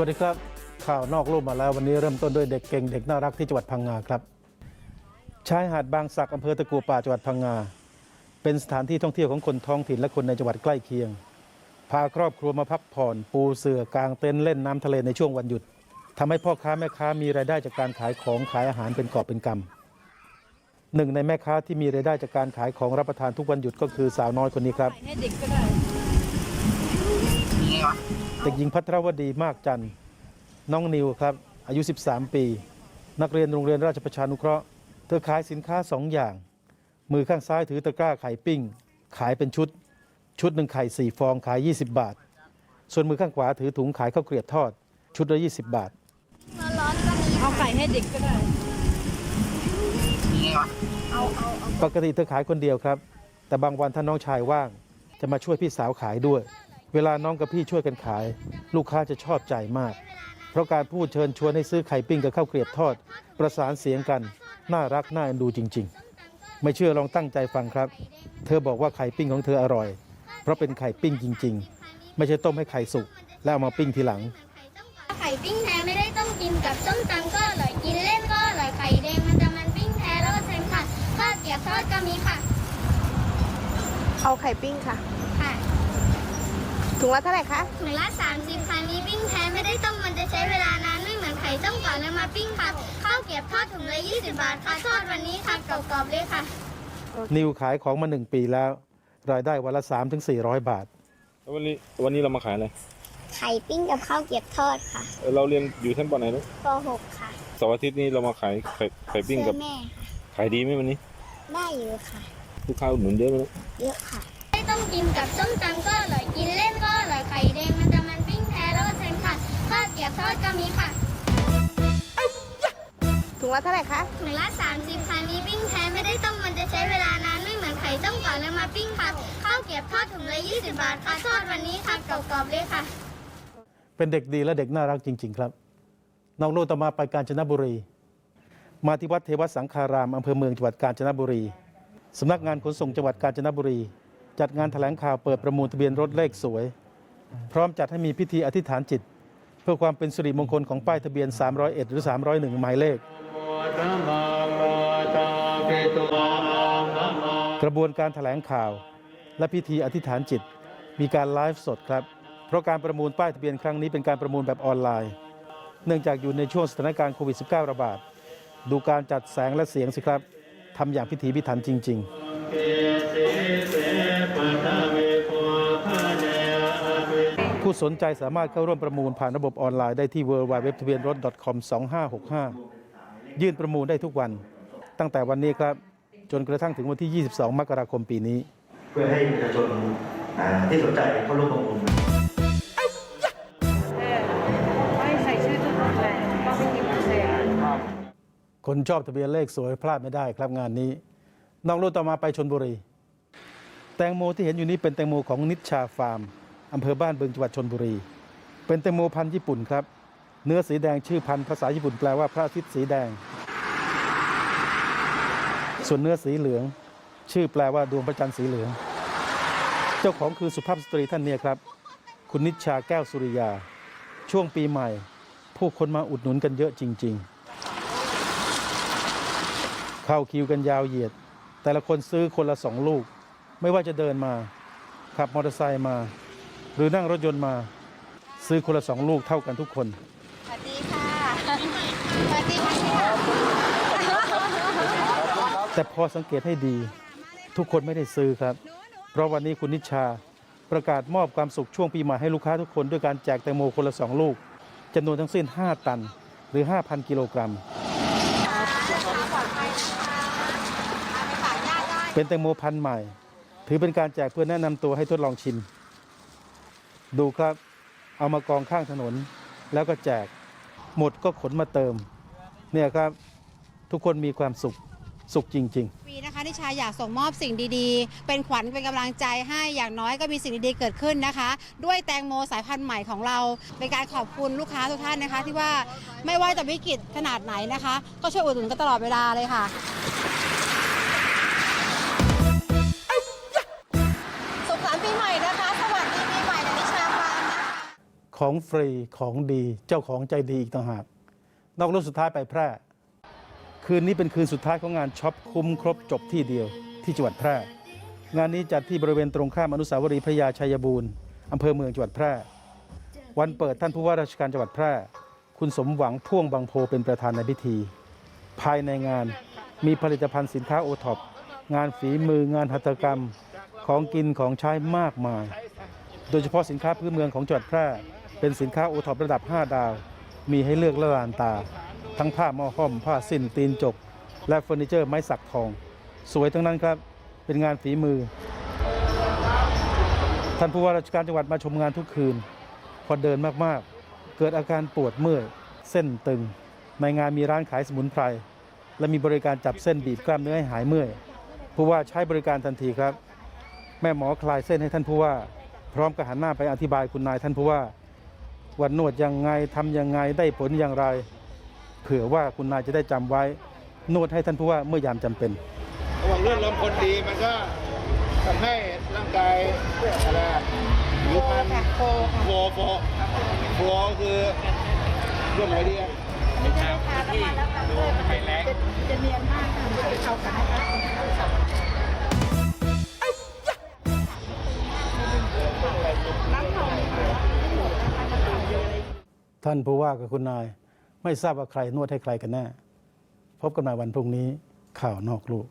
วัสดีครับ ข่าวนอกรูปมาแล้ววันนี้เริ่มต้นด้วยเด็กเก่งเด็กน่ารักที่จังหวัดพังงาครับชายหาดบางสักอำเภอตะกัวป่าจังหวัดพังงา เป็นสถานที่ท่องเที่ยวของคนท้องถิ่นและคนในจังหวัดใกล้เคียง พาครอบครัวมาพักผ่อน ปูเสื่อกางเต็นท์เล่นน้ำทะเลในช่วงวันหยุดทำให้พ่อค้าแม่ค้ามีรายได้จากการขายของขายอาหารเป็นกอบเป็นกำหนึ่งในแม่ค้าที่มีรายได้จากการขายของรับประทานทุกวันหยุดก็คือสาวน้อยคนนี้ครับให้ เด็กก็ได้เด็กหญิงพัทรวดีมากจันทร์น้องนิวครับ อายุ 13 ปี นักเรียนโรงเรียนราชประชานุเคราะห์ เธอขายสินค้าสองอย่าง มือข้างซ้ายถือตะกร้าไข่ปิ้ง ขายเป็นชุด ชุดหนึ่งไข่สี่ฟองขาย 20 บาท ส่วนมือข้างขวาถือถุงขายข้าวเกรียบทอด ชุดละ 20 บาทเอาไก่ให้เด็กก็ได้ปกติเธอขายคนเดียวครับ แต่บางวันถ้าน้องชายว่าง จะมาช่วยพี่สาวขายด้วย เวลาน้องกับพี่ช่วยกันขาย ลูกค้าจะชอบใจมาก เพราะการพูดเชิญชวนให้ซื้อไข่ปิ้งกับข้าวเกรียบทอด ประสานเสียงกัน น่ารักน่าเอ็นดูจริง ๆ ไม่เชื่อลองตั้งใจฟังครับ เธอบอกว่าไข่ปิ้งของเธออร่อย เพราะเป็นไข่ปิ้งจริง ๆ ไม่ใช่ต้มให้ไข่สุกแล้วเอามาปิ้งทีหลัง ไข่ปิ้งแท้ไม่ได้ต้องกินกับส้มตำก็อร่อยกินเล่นก็อร่อยไข่แดงมันจะมันปิ้งแท้แล้วก็เซ็นค่ะข้าวเกรี๊ยวทอดก็มีค่ะ เอาไข่ปิ้งค่ะ ค่ะ ถุงละเท่าไหร่คะถุงละ30ค่ะนี้ปิ้งแท้ไม่ได้ต้มมันจะใช้เวลานานไม่เหมือนไข่ต้มก่อนแล้วมาปิ้งค่ะข้าวเกรี๊ยวทอดถุงละ20 บาทค่ะทอดวันนี้ค่ะกรอบๆเลยค่ะนิวขายของมาหนึ่งปีแล้ว รายได้วันละ3-400ถึง400บาท แล้ววันนี้วันนี้เรามาขายอะไรไข่ปิ้งกับข้าวเกรี๊ยวทอดค่ะเอ่อเราเรียนอยู่ชั้นปไหนลูกป .6 ค่ะเสาร์อาทิตย์นี้เรามาขายไข่ไข่ปิ้งกับแม่ขายดีไหมวันนี้ได้เยอะค่ะ ลูกค้าอุดหนุนเยอะไหมลูก เยอะค่ะ ไม่ต้องกินกับส้มตำก็อร่อยกินเล่น ละเท่าไหร่คะถุงละ30ค่ะนี้ปิ้งแท้ไม่ได้ต้มมันจะใช้เวลานานไม่เหมือนไข่ต้มก่อนแล้วมาปิ้งค่ะข้าวเกรี๊ยวทอดถุงละ20 บาทค่ะทอดวันนี้ค่ะกรอบๆเลยค่ะ เป็นเด็กดีและเด็กน่ารักจริง ๆ ครับน้องโนตมาไปกาญจนบุรี มาที่วัดเทวสังคารามอำเภอเมืองจังหวัดกาญจนบุรีสำนักงานขนส่งจังหวัดกาญจนบุรี จัดงานแถลงข่าวเปิดประมูลทะเบียนรถเลขสวย พร้อมจัดให้มีพิธีอธิษฐานจิต เพื่อความเป็นสิริมงคลของป้ายทะเบียน 301 หรือ 301 หมายเลข กระบวนการแถลงข่าว และพิธีอธิษฐานจิต มีการไลฟ์สดครับ เพราะการประมูลป้ายทะเบียนครั้งนี้เป็นการประมูลแบบออนไลน์ เนื่องจากอยู่ในช่วงสถานการณ์โควิด -19 ระบาด ดูการจัดแสงและเสียงสิครับทำอย่างพิถีพิถันจริง ๆ ผู้สนใจสามารถเข้าร่วมประมูลผ่านระบบออนไลน์ได้ที่ www ทะเบียนรถ .com 2565 ยื่นประมูลได้ทุกวัน ตั้งแต่วันนี้ครับ จนกระทั่งถึงวันที่ 22 มกราคมปีนี้ เพื่อให้ประชาชนอ่าที่สนใจเข้าร่วมประมูลไม่ใส่ชื่อทุกคนเลยก็ไม่กินเสียคนชอบทะเบียนเลขสวยพลาดไม่ได้ครับงานนี้น้องรุ่นต่อมาไปชนบุรี แตงโมที่เห็นอยู่นี้เป็นแตงโมของนิชชาฟาร์มอำเภอบ้านบึงจังหวัดชนบุรี เป็นแตงโมพันธุ์ญี่ปุ่นครับ เนื้อสีแดงชื่อพันธุ์ภาษาญี่ปุ่นแปลว่าพระอาทิตย์สีแดง ส่วนเนื้อสีเหลือง ชื่อแปลว่าดวงพระจันทร์สีเหลือง เจ้าของคือสุภาพสตรีท่านเนี้ครับ คุณนิชชาแก้วสุริยา ช่วงปีใหม่ ผู้คนมาอุดหนุนกันเยอะจริง ๆ เข้าคิวกันยาวเหยียด แต่ละคนซื้อคนละสองลูก ไม่ว่าจะเดินมา ขับมอเตอร์ไซค์มา หรือนั่งรถยนต์มา ซื้อคนละสองลูกเท่ากันทุกคน สวัสดีค่ะ สวัสดีค่ะ แต่พอสังเกตให้ดีทุกคนไม่ได้ซื้อครับ เพราะวันนี้คุณนิชาประกาศมอบความสุขช่วงปีใหม่ให้ลูกค้าทุกคนด้วยการแจกแตงโมคนละสองลูกจำนวนทั้งสิ้น 5 ตันหรือ 5,000 กิโลกรัม เป็นแตงโมพันธุ์ใหม่ ถือเป็นการแจกเพื่อแนะนำตัวให้ทดลองชิม ดูครับ เอามากองข้างถนน แล้วก็แจก หมดก็ขนมาเติม เนี่ยครับ ทุกคนมีความสุข สุขจริง ๆ ปีนะคะนิชาอยากส่งมอบสิ่งดีๆ เป็นขวัญเป็นกำลังใจให้อย่างน้อยก็มีสิ่งดีๆเกิดขึ้นนะคะ ด้วยแตงโมสายพันธุ์ใหม่ของเรา เป็นการขอบคุณลูกค้าทุกท่านนะคะ ที่ว่าไม่ว่าจะวิกฤตขนาดไหนนะคะ ก็ช่วยอุดหนุนกันตลอดเวลาเลยค่ะ สุขสันต์ปีใหม่นะคะ สวัสดีปีใหม่จากนิชาฟาร์มนะคะขของฟรีของดีเจ้าของใจดีอีกต่างหาก นอกรูปสุดท้ายไปแพร่ คืนนี้เป็นคืนสุดท้ายของงานช็อปคุ้มครบจบที่เดียวที่จังหวัดแพร่ งานนี้จัดที่บริเวณตรงข้ามอนุสาวรีย์พระยาชัยบูรณ์อำเภอเมืองจังหวัดแพร่ วันเปิดท่านผู้ว่าราชการจังหวัดแพร่ คุณสมหวังพ่วงบางโพเป็นประธานในพิธี ภายในงานมีผลิตภัณฑ์สินค้าโอท็อปงานฝีมืองานหัตถกรรมของกินของใช้มากมาย โดยเฉพาะสินค้าพื้นเมืองของจังหวัดแพร่ เป็นสินค้าโอท็อประดับ 5 ดาว มีให้เลือกละลานตา ทั้งผ้าหม้อห้อม ผ้าสิ้นตีนจก และเฟอร์นิเจอร์ไม้สักทอง สวยทั้งนั้นครับ เป็นงานฝีมือ ท่านผู้ว่าราชการจังหวัดมาชมงานทุกคืน พอเดินมากๆ เกิดอาการปวดเมื่อยเส้นตึง ในงานมีร้านขายสมุนไพร และมีบริการจับเส้นบีบกล้ามเนื้อให้หายเมื่อยผู้ว่าใช้บริการทันทีครับ แม่หมอคลายเส้นให้ท่านผู้ว่า พร้อมกับหันหน้าไปอธิบายคุณนายท่านผู้ว่าว่านวดยังไงทำยังไงได้ผลอย่างไร เผื่อว่าคุณนายจะได้จำไว้นวดให้ท่านผู้ว่าเมื่อยามจำเป็นระหว่างเลือดลมคนดีมันก็ทำให้ร่างกายอะไรอะผิวพรรณโฟโฟโฟคือเรื่องอะไรดีอะท่านผู้ว่ากับคุณนาย ไม่ทราบว่าใครนวดให้ใครกันแน่ พบกันใหม่วันพรุ่งนี้ข่าวนอกลูก